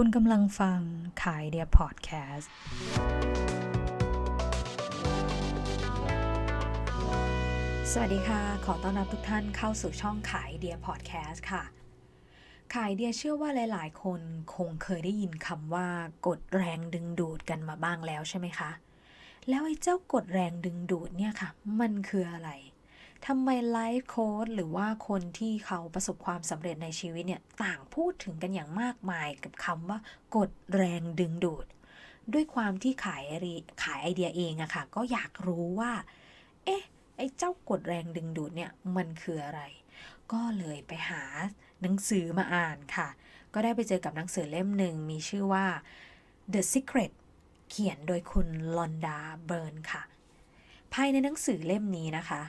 คุณกำลังฟังขายเดียพอดแคสต์ สวัสดีค่ะ ขอต้อนรับทุกท่านเข้าสู่ช่องขายเดียพอดแคสต์ค่ะ ขายเดียเชื่อว่าหลายๆ คนคงเคยได้ยินคำว่ากดแรงดึงดูดกันมาบ้างแล้วใช่ไหมคะ แล้วไอ้เจ้ากดแรงดึงดูดเนี่ยค่ะ มันคืออะไร ทำไมไลฟ์โค้ดหรือว่าคนที่เขาประสบความสำเร็จในชีวิตเนี่ย ต่างพูดถึงกันอย่างมากมายกับคำว่ากดแรงดึงดูด ด้วยความที่ขายขายไอเดียเองอะค่ะ ก็อยากรู้ว่า เอ๊ะ ไอ้เจ้ากดแรงดึงดูดเนี่ย มันคืออะไร ก็เลยไปหาหนังสือมาอ่านค่ะ ก็ได้ไปเจอกับหนังสือเล่มหนึ่งมีชื่อว่า The Secret เขียนโดยคุณลอนดาเบิร์นค่ะ ภายในหนังสือเล่มนี้นะคะ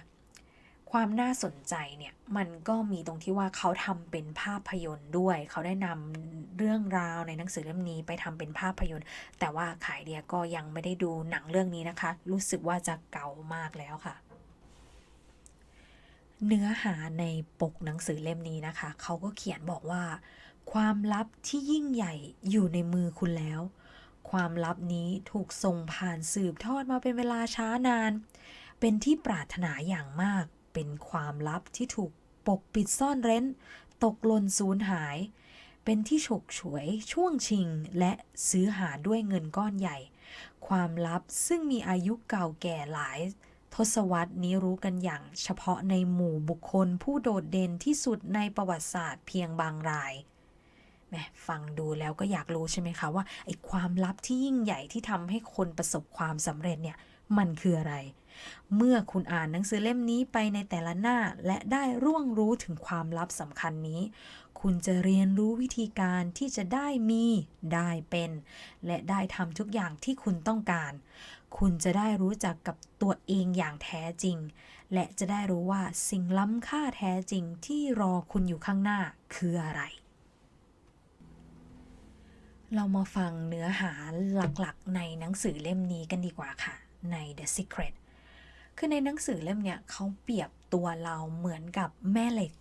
ความน่าสนใจเนี่ยมันก็มีตรงที่ว่าเขาทำเป็นภาพยนตร์ด้วย เขาได้นำเรื่องราวในหนังสือเล่มนี้ไปทำเป็นภาพยนตร์ แต่ว่าขายเดียก็ยังไม่ได้ดูหนังเรื่องนี้นะคะ รู้สึกว่าจะเก่ามากแล้วค่ะ เนื้อหาในปกหนังสือเล่มนี้นะคะ เขาก็เขียนบอกว่า ความลับที่ยิ่งใหญ่อยู่ในมือคุณแล้ว ความลับนี้ถูกส่งผ่านสืบทอดมาเป็นเวลาช้านาน เป็นที่ปรารถนาอย่างมาก เป็นความลับที่ถูกปกปิดซ่อนเร้น ตกหล่นสูญหาย เป็นที่ฉกฉวยช่วงชิงและซื้อหาด้วยเงินก้อนใหญ่ ความลับซึ่งมีอายุเก่าแก่หลาย ทศวรรษนี้รู้กันอย่างเฉพาะในหมู่บุคคลผู้โดดเด่นที่สุดในประวัติศาสตร์เพียงบางรายแหมฟังดูแล้วก็อยากรู้ใช่ไหมคะว่าไอ้ความลับที่ยิ่งใหญ่ที่ทำให้คนประสบความสำเร็จเนี่ย มันคืออะไร เมื่อคุณอ่านหนังสือเล่มนี้ไปในแต่ละหน้าและได้ร่วงรู้ถึงความลับสำคัญนี้ คุณจะเรียนรู้วิธีการที่จะได้มี ได้เป็น และได้ทำทุกอย่างที่คุณต้องการ คุณจะได้รู้จักกับตัวเองอย่างแท้จริง และจะได้รู้ว่าสิ่งล้ำค่าแท้จริงที่รอคุณอยู่ข้างหน้าคืออะไรเรามาฟังเนื้อหาหลักๆ ในหนังสือเล่มนี้กันดีกว่าค่ะ ใน The Secret คือในหนังสือเล่มเนี้ยเขาเปรียบตัวเราเหมือนกับแม่เหล็ก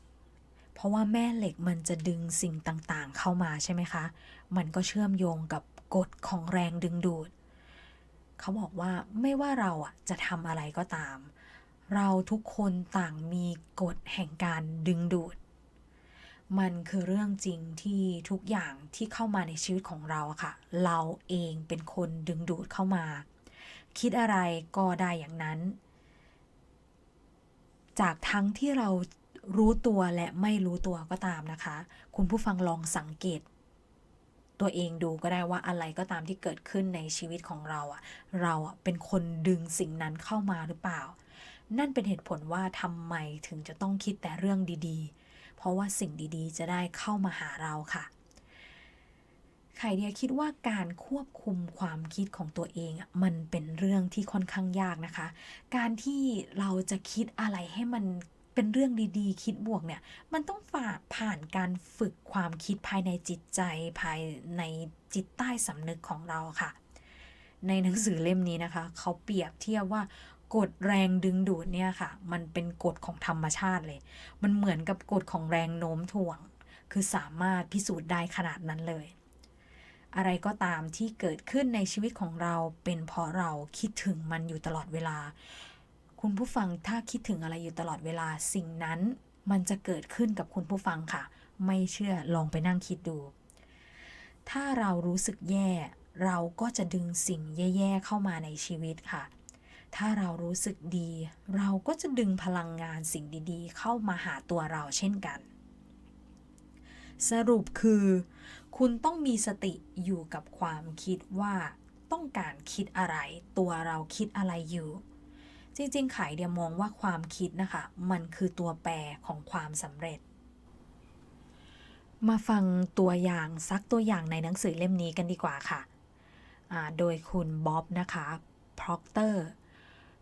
เพราะว่าแม่เหล็กมันจะดึงสิ่งต่างๆ เข้ามาใช่ไหมคะ มันก็เชื่อมโยงกับกฎของแรงดึงดูด เขาบอกว่าไม่ว่าเราอะจะทำอะไรก็ตาม เราทุกคนต่างมีกฎแห่งการดึงดูด มันคือเรื่องจริงที่ทุกอย่างที่เข้ามาในชีวิตของเราอะค่ะ เราเองเป็นคนดึงดูดเข้ามา คิดอะไรก็ได้อย่างนั้น จากทั้งที่เรารู้ตัวและไม่รู้ตัวก็ตามนะคะ คุณผู้ฟังลองสังเกต ตัวเองดูก็ได้ว่าอะไรก็ตามที่เกิดขึ้นในชีวิตของเราอะเราอะเป็นคนดึงสิ่งนั้นเข้ามาหรือเปล่า นั่นเป็นเหตุผลว่าทำไมถึงจะต้องคิดแต่เรื่องดีๆ เพราะว่าสิ่งดีๆ จะได้เข้ามาหาเราค่ะ ไข่เดียคิดว่าการควบคุมความคิดของตัวเองมันเป็นเรื่องที่ค่อนข้างยากนะคะ การที่เราจะคิดอะไรให้มันเป็นเรื่องดีๆ คิดบวกเนี่ย มันต้องฝ่าผ่านการฝึกความคิดภายในจิตใจภายในจิตใต้สำนึกของเราค่ะ ในหนังสือเล่มนี้นะคะ เขาเปรียบเทียบว่ากฎแรงดึงดูดเนี่ยค่ะ มันเป็นกฎของธรรมชาติเลย มันเหมือนกับกฎของแรงโน้มถ่วง คือสามารถพิสูจน์ได้ขนาดนั้นเลย อะไรก็ตามที่เกิดขึ้นในชีวิตของเราเป็นเพราะเราคิดถึงมันอยู่ตลอดเวลา คุณผู้ฟังถ้าคิดถึงอะไรอยู่ตลอดเวลาสิ่งนั้นมันจะเกิดขึ้นกับคุณผู้ฟังค่ะ ไม่เชื่อลองไปนั่งคิดดู ถ้าเรารู้สึกแย่ เราก็จะดึงสิ่งแย่ๆเข้ามาในชีวิตค่ะ ถ้าเรารู้สึกดี เราก็จะดึงพลังงานสิ่งดีๆ เข้ามาหาตัวเราเช่นกัน สรุปคือ คุณต้องมีสติอยู่กับความคิดว่าต้องการคิดอะไร ตัวเราคิดอะไรอยู่ จริงๆขายเดียมองว่าความคิดนะคะ มันคือตัวแปรของความสำเร็จ มาฟังตัวอย่างสักตัวอย่างในหนังสือเล่มนี้กันดีกว่าค่ะ โดยคุณบ๊อบนะคะพร็อกเตอร์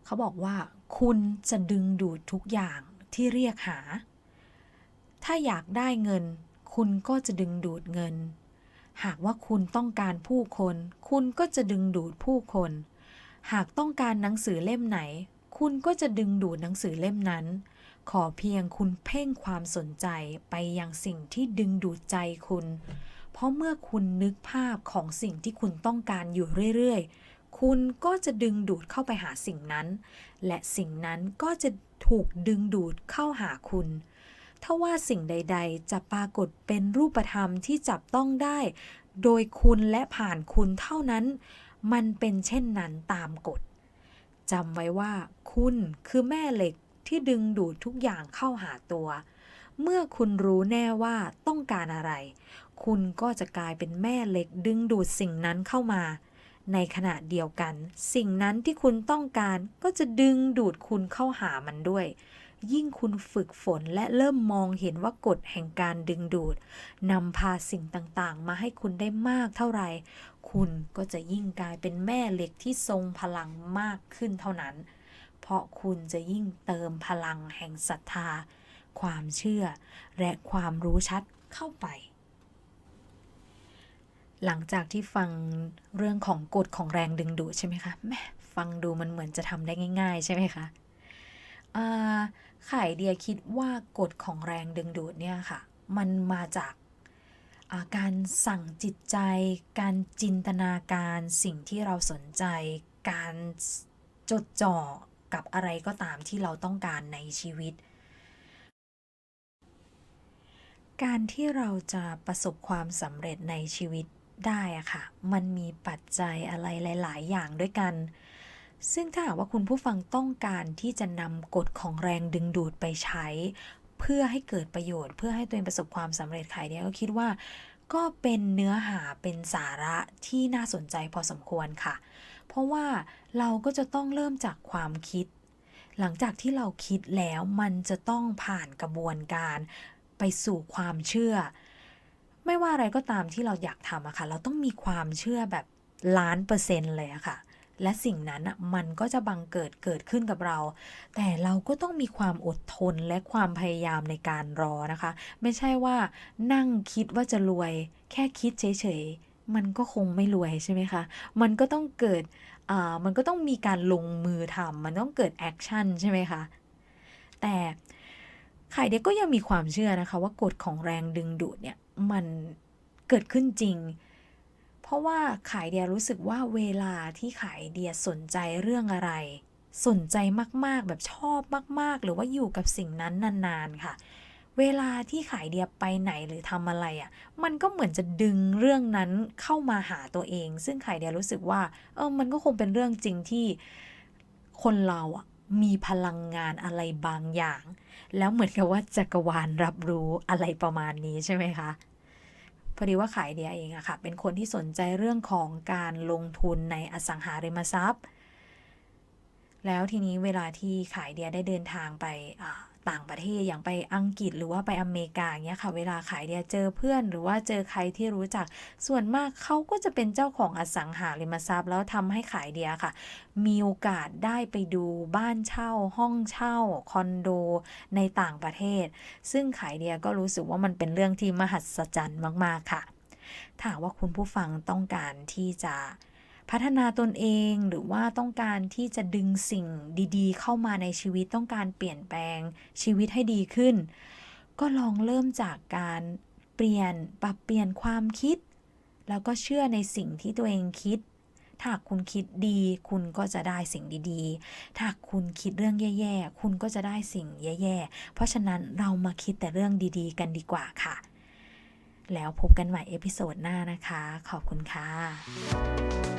เขาบอกว่า คุณจะดึงดูดทุกอย่างที่เรียกหา ถ้าอยากได้เงิน คุณก็จะดึงดูดเงิน หากว่าคุณต้องการผู้คน คุณก็จะดึงดูดผู้คน หากต้องการหนังสือเล่มไหน คุณก็จะดึงดูดหนังสือเล่มนั้น ขอเพียงคุณเพ่งความสนใจไปยังสิ่งที่ดึงดูดใจคุณ เพราะเมื่อคุณนึกภาพของสิ่งที่คุณต้องการอยู่เรื่อยๆ คุณก็จะดึงดูดเข้าไปหาสิ่งนั้น และสิ่งนั้นก็จะถูกดึงดูดเข้าหาคุณ ถ้าว่าสิ่งใด ๆ จะปรากฏเป็นรูปธรรมที่จับต้องได้ โดยคุณและผ่านคุณเท่านั้น มันเป็นเช่นนั้นตามกฎจำไว้ว่า คุณคือแม่เหล็กที่ดึงดูดทุกอย่างเข้าหาตัว เมื่อคุณรู้แน่ว่าต้องการอะไร คุณก็จะกลายเป็นแม่เหล็กดึงดูดสิ่งนั้นเข้ามา ในขณะเดียวกัน สิ่งนั้นที่คุณต้องการก็จะดึงดูดคุณเข้าหามันด้วย ยิ่งคุณฝึกฝนและเริ่มมองเห็นว่ากฎแห่งการดึงดูดนำพาสิ่งต่างๆ มาให้คุณได้มากเท่าไหร่ คุณก็จะยิ่งกลายเป็นแม่เหล็กที่ทรงพลังมากขึ้นเท่านั้น เพราะคุณจะยิ่งเติมพลังแห่งศรัทธา ความเชื่อ และความรู้ชัดเข้าไปหลังจากที่ฟังเรื่องของกฎของแรงดึงดูดใช่ไหมคะ แม่ฟังดูมันเหมือนจะทำได้ง่าย ๆ ใช่ไหมคะ อาข่ายเดียคิดว่ากฎของแรงดึงดูดเนี่ยค่ะ มันมาจากาการสั่งจิตใจ การจินตนาการสิ่งที่เราสนใจ การจดจ่อกับอะไรก็ตามที่เราต้องการในชีวิต การที่เราจะประสบความสำเร็จในชีวิตได้อะค่ะ มันมีปัจจัยอะไรหลาย ๆ อย่างด้วยกัน ซึ่งถ้าหากว่าคุณผู้ฟังต้องการที่จะนำกฎของแรงดึงดูดไปใช้ เพื่อให้เกิดประโยชน์ เพื่อให้ตัวเองประสบความสำเร็จขายเนี่ยก็คิดว่า ก็เป็นเนื้อหาเป็นสาระที่น่าสนใจพอสมควรค่ะ เพราะว่าเราก็จะต้องเริ่มจากความคิด หลังจากที่เราคิดแล้วมันจะต้องผ่านกระบวนการไปสู่ความเชื่อ ไม่ว่าอะไรก็ตามที่เราอยากทำอะค่ะ เราต้องมีความเชื่อแบบล้านเปอร์เซ็นต์เลยอะค่ะ และสิ่งนั้นอะมันก็จะบังเกิดเกิดขึ้นกับเรา แต่เราก็ต้องมีความอดทนและความพยายามในการรอนะคะ ไม่ใช่ว่านั่งคิดว่าจะรวย แค่คิดเฉยๆ มันก็คงไม่รวยใช่ไหมคะ มันก็ต้องเกิดอ่ามันก็ต้องมีการลงมือทำมันต้องเกิดแอคชั่นใช่ไหมคะ แต่ไข่เด็กก็ยังมีความเชื่อนะคะว่ากฎของแรงดึงดูดเนี่ยมันเกิดขึ้นจริง เพราะว่าขายเดียรู้สึกว่าเวลาที่ขายเดียสนใจเรื่องอะไร สนใจมากๆแบบชอบมาก ๆ หรือว่าอยู่กับสิ่งนั้นนานๆค่ะ เวลาที่ขายเดียไปไหนหรือทำอะไรอะ่ะ มันก็เหมือนจะดึงเรื่องนั้นเข้ามาหาตัวเอง ซึ่งขายเดียรู้สึกว่า เออมันก็คงเป็นเรื่องจริงที่คนเราอะมีพลังงานอะไรบางอย่าง แล้วเหมือนกับว่าจักรวาลรับรู้อะไรประมาณนี้ใช่ไหมคะ พอดีว่าขายเดียเองอะค่ะ เป็นคนที่สนใจเรื่องของการลงทุนในอสังหาริมทรัพย์ แล้วทีนี้เวลาที่ขายเดียได้เดินทางไป ต่างประเทศอย่างไปอังกฤษหรือว่าไปอเมริกาเงี้ยค่ะ เวลาขายเดียเจอเพื่อนหรือว่าเจอใครที่รู้จัก ส่วนมากเขาก็จะเป็นเจ้าของอสังหาริมทรัพย์ แล้วทำให้ขายเดียค่ะ มีโอกาสได้ไปดูบ้านเช่า ห้องเช่า คอนโด ในต่างประเทศ ซึ่งขายเดียก็รู้สึกว่ามันเป็นเรื่องที่มหัศจรรย์มาก ๆ ค่ะ ถ้าว่าคุณผู้ฟังต้องการที่จะ พัฒนาตนเองหรือว่าต้องการที่จะดึงสิ่งดีๆ เข้ามาในชีวิตต้องการเปลี่ยนแปลงชีวิตให้ดีขึ้น ก็ลองเริ่มจากการเปลี่ยนปรับเปลี่ยนความคิด แล้วก็เชื่อในสิ่งที่ตัวเองคิดถ้าคุณคิดดี คุณก็จะได้สิ่งดีๆ ถ้าคุณคิดเรื่องแย่ๆ คุณก็จะได้สิ่งแย่ๆ เพราะฉะนั้นเรามาคิดแต่เรื่องดีๆ กันดีกว่าค่ะ แล้วพบกันใหม่เอพิโซดหน้านะคะ ขอบคุณค่ะ